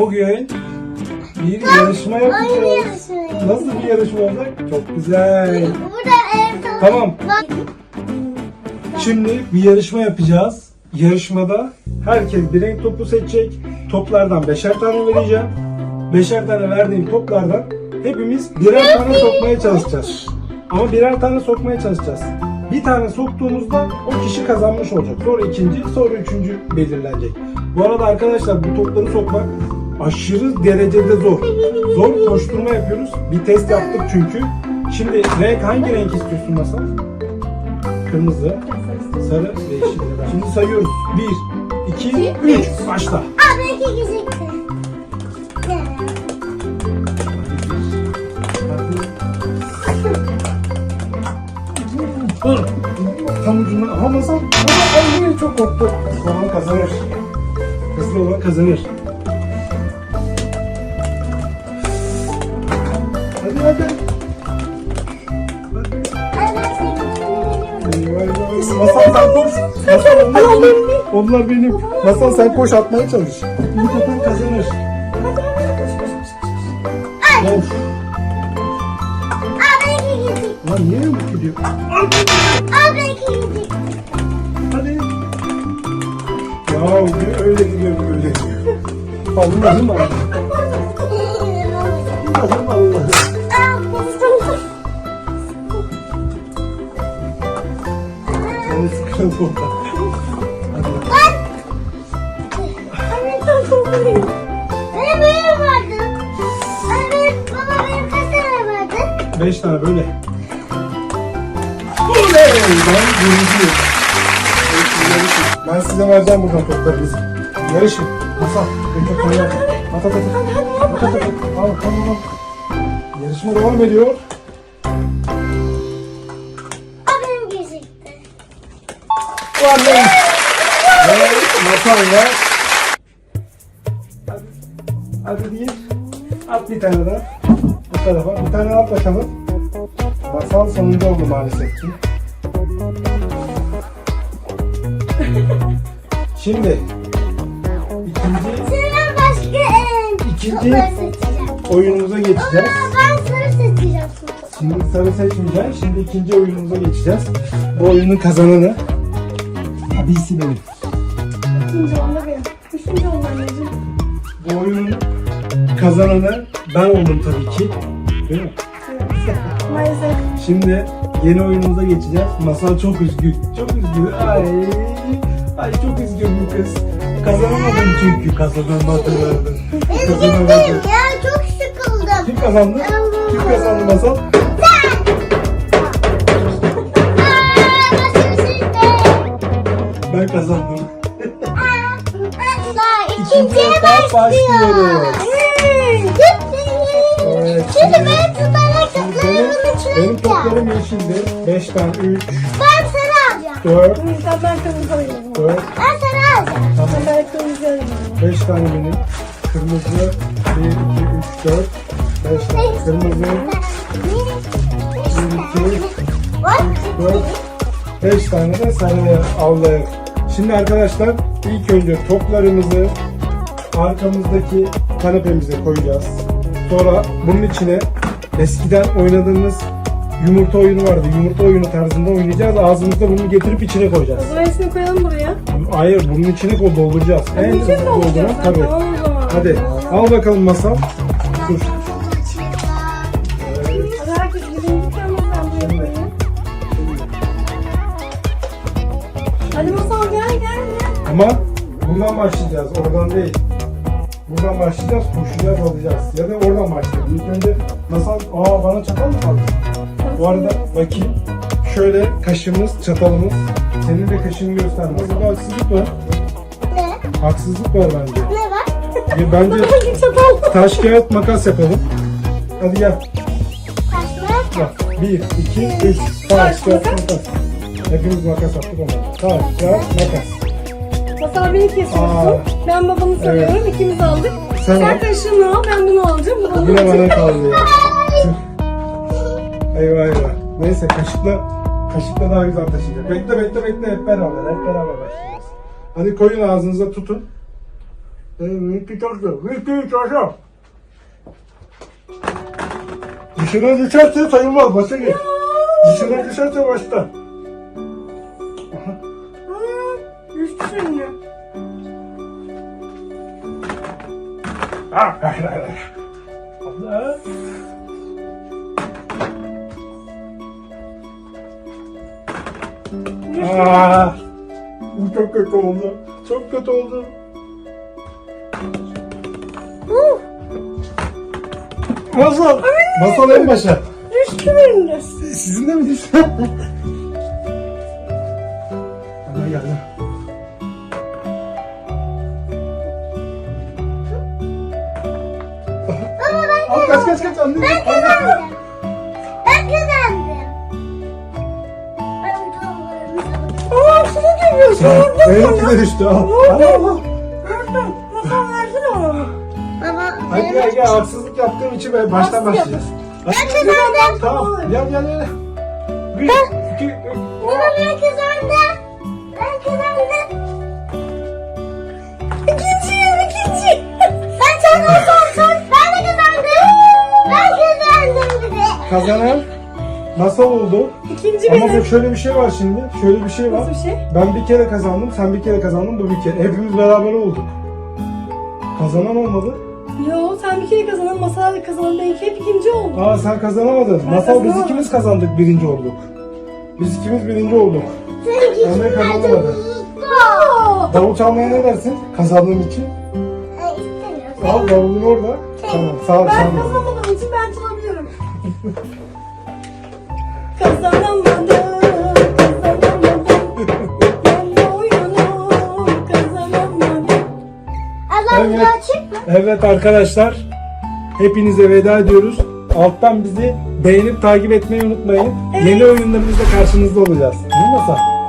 Bugün bir yarışma yapacağız. Nasıl bir yarışma olacak? Çok güzel. Burada en son. Tamam. Şimdi bir yarışma yapacağız. Yarışmada herkes bir renk topu seçecek. Toplardan beşer tane vereceğim. Beşer tane verdiğim toplardan hepimiz birer tane sokmaya çalışacağız. Ama birer tane sokmaya çalışacağız. Bir tane soktuğumuzda o kişi kazanmış olacak. Sonra ikinci, sonra üçüncü belirlenecek. Bu arada arkadaşlar bu topları sokmak aşırı derecede zor. Zor koşturma yapıyoruz. Bir test yaptık çünkü. Şimdi renk hangi renk istiyorsun Masal? Kırmızı, sarı ve yeşil. Şimdi sayıyoruz. 1, 2, 3. Başla. Belki gidecekti. Dur. Tam ucuna. Ama Masal. Masal ay, çok korktu. Zaman kazanır. Hızlı olan kazanır. Masal sen koş. Masal onlar benim. Onlar benim. Masal sen koş atmaya çalış. İlk atan kazanır. Gidecek. Lan niye yamuk gidiyor? Hadi. Ya öyle gidiyor bir öyle gidiyor. Allah'ım Allah'ım. Orada. Hadi. Anne çok korkuyorum. Benim vardı. Anne baba benim kaç tane vardı? Beş tane böyle. Oley! Ben birinciyim. Ben size vereceğim buradan toplarınızı. Yarışın. Ben çok tanıyorum. At at at. At at at. Al tamam al. Yarışma devam ediyor. Var lan. Ve var. Hadi. Hadi değil. At bir tane daha. Bu tarafa. Bir tane at bakalım. Masal sonuncu oldu maalesef ki. Şimdi ikinci Sıra başka en İkinci- seçeceğim. oyunumuza geçeceğiz. Aa ben sarı seçeceğim. Şimdi sarı seçmeyeceğim. Şimdi ikinci oyunumuza geçeceğiz. Bu oyunun kazananı abisi benim. İkinci onda benim. Üçüncü onda anneciğim. Bu oyunun kazananı ben oldum tabii ki. Değil mi? Maalesef. Şimdi yeni oyunumuza geçeceğiz. Masal çok üzgün. Çok üzgün. Ay, ay çok üzgün bu kız. Kazanamadın çünkü kazanamadın. Üzgünüm Kazanamadın. ya çok sıkıldım. Kim kazandı? Kim kazandı Masal? Ben kazandım. İkinciye etap başlıyoruz. Evet, Şimdi şimdi- benim tutanak Benim, toplarımın içine benim toplarım yeşildi. 5 tane 3, Ben sarı alacağım. 4, Bu yüzden ben kırmızı. 4, Ben sarı alacağım. Ben böyle kırmızı. 5 tane benim. Kırmızı 1, 2, 3, 4, 5 tane kırmızı, 1, 2, 4, 5 tane de sarı avlayalım. Şimdi arkadaşlar ilk önce toplarımızı arkamızdaki kanepemize koyacağız. Sonra bunun içine eskiden oynadığımız yumurta oyunu vardı. Yumurta oyunu tarzında oynayacağız. Ağzımızda bunu getirip içine koyacağız. O zaman hepsini koyalım buraya. Hayır bunun içine koy dolduracağız. En hızlı dolduran tabii. Hadi al bakalım masal. Dur. Ama buradan başlayacağız. Oradan değil. Buradan başlayacağız. Koşacağız alacağız. Ya da oradan başlayalım. İlk önce masal... Aa bana çatal mı kaldı? Bu arada bakayım. Şöyle kaşımız, çatalımız. Senin de kaşını göster. Burada haksızlık var. Ne? Haksızlık var bence. Ne var? Ya Bence taş kağıt makas yapalım. Hadi gel. Kaçma. Bak. Bir, iki, üç. Taş kağıt makas. Hepimiz makas attık ondan. Taş kağıt makas. Masal beni kesiyorsun. Aa. Ben babamı sarıyorum. İkimiz aldık. Sen Sen, kaşığını al. Ben bunu alacağım. Da Yine bana kaldı eyvah eyvah. Neyse kaşıkla kaşıkla daha güzel taşıyacak. Bekle bekle bekle hep beraber hep beraber başlayacağız. Hadi koyun ağzınıza tutun. Evet, takla. Bir bir takla. Dışına düşerse sayılmaz. Başa geç. Dışına düşerse başta. Aha. Aa, Düştü şimdi. Ah, ah, ah, ah. Allah. Aa, bu çok kötü oldu. Çok kötü oldu. Masal. Masal en başa. Düştü benim de. Sizin de mi düştü? Hadi gel. Kaç kaç anne. Ben kazandım. Ben kazandım. Aa şunu geliyorsun. Benimki de düştü. Al. Al al al. Gördüm. Masal versene bana. Baba Hadi gel gel haksızlık yaptığım için ben baştan Haksız başlayacağız. ben kazandım. Tamam gel gel gel. Bir, iki, üç. Baba ben kazandım. Ben kazandım. İkinciyim ikinci. Ben kazandım. Kazanan masal oldu. İkinci Ama benim. şöyle bir şey var şimdi. Şöyle bir şey var. Nasıl bir şey? Ben bir kere kazandım, sen bir kere kazandın, bu bir kere. Hepimiz beraber olduk. Kazanan olmadı. Yo sen bir kere kazandın. Masal da kazandın. Benimki hep ikinci oldu. Aa sen kazanamadın. Ben Masal biz kazanamadım. ikimiz kazandık, birinci olduk. Biz ikimiz birinci olduk. Sen Ben de kazanamadım. Aa. Davul çalmaya ne dersin? Kazandığım için. İstemiyorum. Al davulun orada. Tamam, sağ ol, Ben sağ ol. kazanamadığım için ben Evet. Evet arkadaşlar, hepinize veda ediyoruz. Alttan bizi beğenip takip etmeyi unutmayın. Evet. Yeni oyunlarımızda karşınızda olacağız. Değil mi Masal?